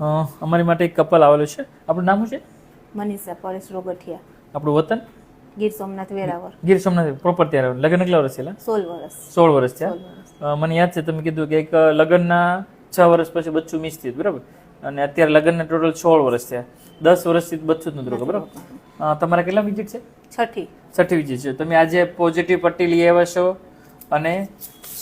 અમારી માટે એક કપલ આવેલું છે. આપણું નામ શું છે? મનીષા પરેશ રોગઠિયા. આપણું વતન? ગીર સોમનાથ વેરાવર ગીર સોમનાથ પ્રોપર ત્યારે. લગ્ન કેટલા વર્ષ થયેલા? સોળ વર્ષ. સોળ વર્ષ થયા? મને યાદ છે તમે કીધું કે એક લગ્નના છ વર્ષ પછી બચ્ચું મિસ થયું બરાબર? અને અત્યારે લગ્નના ટોટલ સોળ વર્ષ થયા. દસ વર્ષથી બચ્ચું જ રહ્યું, બરાબર? તમારા કેટલા વિઝિટ છે? છઠ્ઠી. છઠ્ઠી વિઝિટ છે. તમે આજે પોઝિટિવ પટ્ટી લઈ આવ્યા છો અને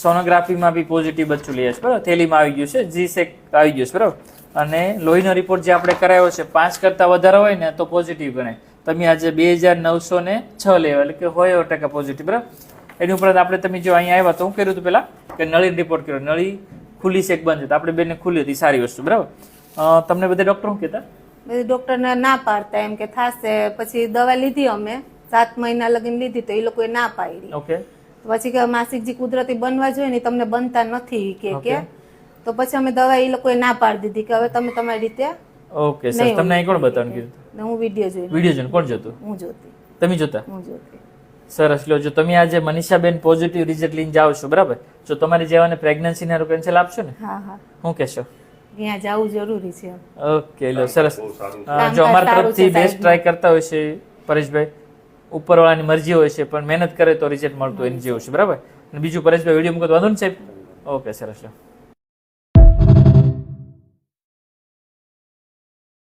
સોનોગ્રાફીમાં બી પોઝિટિવ બચ્ચું લઈ આવ્યા છો બરાબર? થેલીમાં આવી ગયું છે જી સેક આવી ગયું છે બરાબર? અને લોહીનો રિપોર્ટ જે આપણે કરાયો છે પાંચ કરતાં વધારે હોય ને તો પોઝિટિવ ગણાય. તમે આજે બે હજાર નવસો ને છ લેવા એટલે કે હોય ટકા પોઝિટિવ બરાબર? એની ઉપરાંત આપણે તમે જો અહીંયા આવ્યા તો હું કર્યું હતું પહેલાં? કે નળી રિપોર્ટ કર્યો. નળી ખુલ્લી છે એક બંધ છે? તો આપણે બેને ખુલ્લી હતી સારી વસ્તુ બરાબર? તમને બધા ડૉક્ટર શું કહેતા? પછી ડૉક્ટરને ના પાડતા એમ કે થાશે પછી દવા લીધી અમે સાત મહિના લગીને લીધી તો એ લોકોએ ના પાડી. ઓકે પછી કે માસિક જે કુદરતી બનવા જોઈએ ને તમને બનતા નથી કે કે. તો પછી અમે દવા એ લોકોએ ના પાડી દીધી કે હવે તમે તમારી રીતે ઓકે સર તમને અહીં કોણ બતાવવાનું કીધું ને હું વીડિયો જોઈ વીડિયો જોઈને. કોણ જોતું? હું જોતી. તમે જોતા? હું જોતી. સરસ. લો જો તમે આજે મનીષાબેન પોઝિટિવ રિઝલ્ટ લઈને જાઓ છો બરાબર? જો તમારી જેવાને પ્રેગ્નન્સીના કેન્સલ આપશો ને? હા હા. હું કહેશો? ત્યાં જવું જરૂરી છે. ઓકે લો સરસ. જો અમારા તરફથી બેસ્ટ ટ્રાય કરતા હોય છે પરેશભાઈ. ઉપરવાળાની મરજી હોય છે પણ મહેનત કરે તો રિઝલ્ટ મળતું એની જેવું છે બરાબર? અને બીજું પરેશભાઈ વીડિયો મૂકો વાંધો ને સાહેબ. ઓકે સરસ લો.